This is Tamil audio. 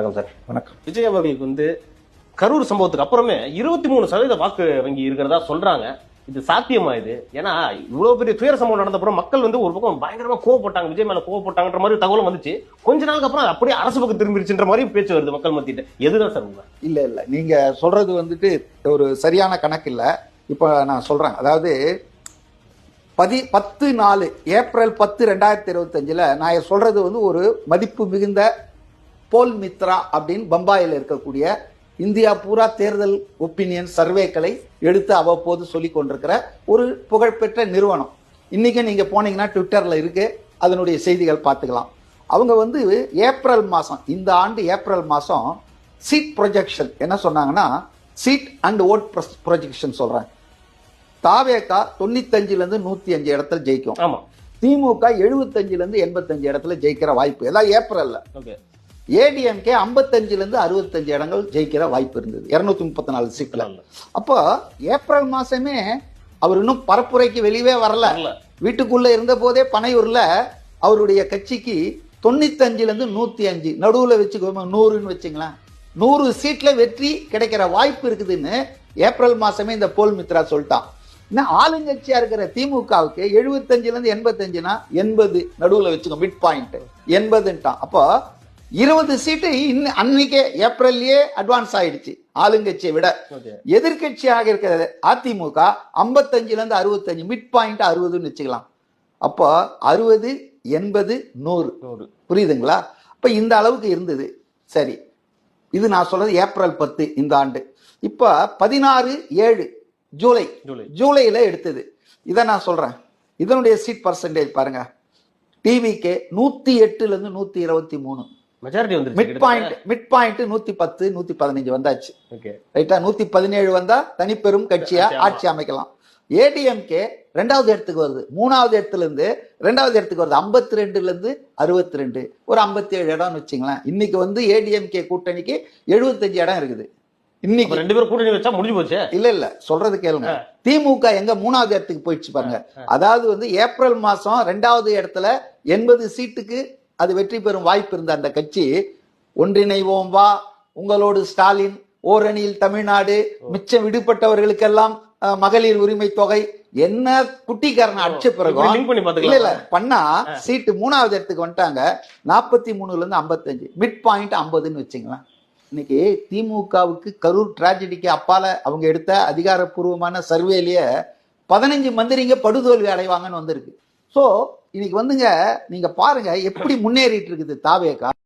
வணக்கம் சார். வணக்கம். விஜய் அவர்களுக்கு வந்து கரூர் சம்பவத்துக்கு அப்புறமே இருபத்தி மூணு சதவீத வாக்கு வங்கி இருக்கிறதா சொல்றாங்க. இது சாத்தியமா இது? ஏன்னா இவ்வளவு பெரிய துயர சம்பவம் நடந்த அப்புறம் மக்கள் வந்து ஒரு பக்கம் பயங்கரமா கோவப்பட்டாங்க. விஜய் மேல கோவப்பட்டாங்கன்ற மாதிரி தகவலும் வந்துச்சு. கொஞ்ச நாளுக்கு அப்புறம் அப்படியே அரசு பக்கம் திரும்பிடுச்சுன்ற மாதிரி பேச்சு வருது மக்கள் மத்தியிட்ட எதுதான் சார் உண்மை? இல்ல இல்ல. நீங்க சொல்றது வந்துட்டு ஒரு சரியான கணக்கு இல்ல. இப்ப நான் சொல்றேன். அதாவது பதி பத்து நாலு ஏப்ரல் பத்து ரெண்டாயிரத்தி இருபத்தஞ்சுல நான் சொல்றது வந்து ஒரு மதிப்பு மிகுந்த போல் மித்ரா அப்படின்னு பம்பாயில் இருக்கக்கூடிய இந்தியா பூரா தேர்தல் ஒப்பீனியன் சர்வேக்களை எடுத்து அவ்வப்போது சொல்லிக் கொண்டிருக்கிற ஒரு புகழ்பெற்ற நிறுவனம். இன்னைக்கு நீங்க போனீங்கன்னா ட்விட்டர்ல இருக்கு. அதனுடைய செய்திகள் பார்த்துக்கலாம். அவங்க வந்து ஏப்ரல் மாசம் இந்த ஆண்டு ஏப்ரல் மாசம் சீட் ப்ரொஜெக்ஷன். என்ன சொன்னாங்கன்னா சீட் அண்ட் ஓட் ப்ரொஜெக்ஷன் சொல்றேன் தாவேகா தொண்ணூத்தஞ்சுல இருந்து நூத்தி அஞ்சு இடத்துல ஜெயிக்கும். திமுக எழுபத்தஞ்சுல இருந்து எண்பத்தஞ்சு இடத்துல ஜெயிக்கிற வாய்ப்பு. எல்லாம் ஏப்ரல்ல. ஓகே. ஏடிஎம்கே ஐம்பத்தஞ்சுல இருந்து அறுபத்தஞ்சு இடங்கள் ஜெயிக்கிற வாய்ப்பு இருந்தது. இருநூத்தி முப்பத்தி நாலு சீட்ல அப்போ ஏப்ரல் மாசமே அவர் இன்னும் பரப்புரைக்கு வெளியவே வரல. வீட்டுக்குள்ள இருந்த போதே பனையூர்ல அவருடைய கட்சிக்கு தொண்ணூத்தஞ்சுல இருந்து நூத்தி அஞ்சு நடுவுல வச்சுக்கோங்க நூறுன்னு வச்சுங்களேன். நூறு சீட்ல வெற்றி கிடைக்கிற வாய்ப்பு இருக்குதுன்னு ஏப்ரல் மாசமே இந்த போல் மித்ரா சொல்லிட்டான். இன்னும் ஆளுங்கட்சியா இருக்கிற திமுகவுக்கு எழுபத்தஞ்சுல இருந்து எண்பத்தஞ்சுனா எண்பது நடுவுல வச்சுக்கோ மிட் பாயிண்ட் எண்பதுன்ட்டான். அப்போ இருபது சீட்டு இன்னும் அன்னைக்கே ஏப்ரல்லயே அட்வான்ஸ் ஆயிடுச்சு. ஆளுங்கட்சியை விட. ஓகே. எதிர்க்கட்சியாக இருக்கிற அதிமுக ஐம்பத்தஞ்சுல இருந்து அறுபத்தஞ்சு மிட் பாயிண்ட் அறுபதுன்னு வச்சுக்கலாம். அப்போ அறுபது எண்பது நூறு. புரியுதுங்களா? அப்ப இந்த அளவுக்கு இருந்தது. சரி. இது நான் சொல்றது ஏப்ரல் பத்து இந்த ஆண்டு. இப்ப பதினாறு ஏழு ஜூலை. ஜூலை. ஜூலைல எடுத்தது. இதை நான் சொல்றேன். இதனுடைய சீட் பர்சன்டேஜ் பாருங்க. டிவிக்கு நூத்தி எட்டுல இருந்து நூத்தி இருபத்தி மூணு. மெஜாரிட்டி மிட் வந்துருச்சு பாயிண்ட் மிட் பாயிண்ட் நூத்தி பத்து நூத்தி பதினஞ்சு வந்தாச்சு. ரைட்டா நூத்தி பதினேழு வந்தா தனிப்பெரும் கட்சியா. ஆட்சி அமைக்கலாம். ஏடிஎம்கே ரெண்டாவது இடத்துக்கு வருது. மூணாவது இடத்துல இருந்து ரெண்டாவது இடத்துக்கு வருது. 52 ரெண்டுல இருந்து அறுபத்தி ரெண்டு ஒரு 57 ஏழு இடம்னு வச்சுங்களேன். இன்னைக்கு வந்து ஏடிஎம்கே கூட்டணிக்கு 75 இடம் இருக்குது. இன்னைக்கு ரெண்டு பேரும் கூட்டணி வச்சா முடிஞ்சு போச்சு? இல்ல இல்ல. சொல்றது கேளுங்க. திமுக எங்க மூணாவது இடத்துக்கு போயிடுச்சு பாருங்க. அதாவது வந்து ஏப்ரல் மாசம் ரெண்டாவது இடத்துல எண்பது சீட்டுக்கு அது வெற்றி பெறும் வாய்ப்பு இருந்த அந்த கட்சி. ஒன்றிணைவோம் வா உங்களோடு ஸ்டாலின் ஓரணியில் தமிழ்நாடு மிச்சம் விடுபட்டவர்களுக்கெல்லாம் மகளிர் உரிமை தொகை. என்ன குட்டிக்காரன் அடிச்ச பிறகு இல்ல இல்ல பண்ணா சீட்டு மூணாவது இடத்துக்கு வந்துட்டாங்க. நாற்பத்தி மூணுல இருந்து ஐம்பத்தஞ்சு. மிட் பாயிண்ட் ஐம்பதுன்னு வச்சுங்களேன். இன்னைக்கு திமுகவுக்கு கரூர் டிராஜடிக்கு அப்பால அவங்க எடுத்த அதிகாரப்பூர்வமான சர்வேலயே பதினஞ்சு மந்திரிங்க படுதோல்வி அடைவாங்கன்னு வந்திருக்கு. ஸோ இன்னைக்கு வந்துங்க நீங்கள் பாருங்க எப்படி முன்னேறிட்டு இருக்குது தாவேகா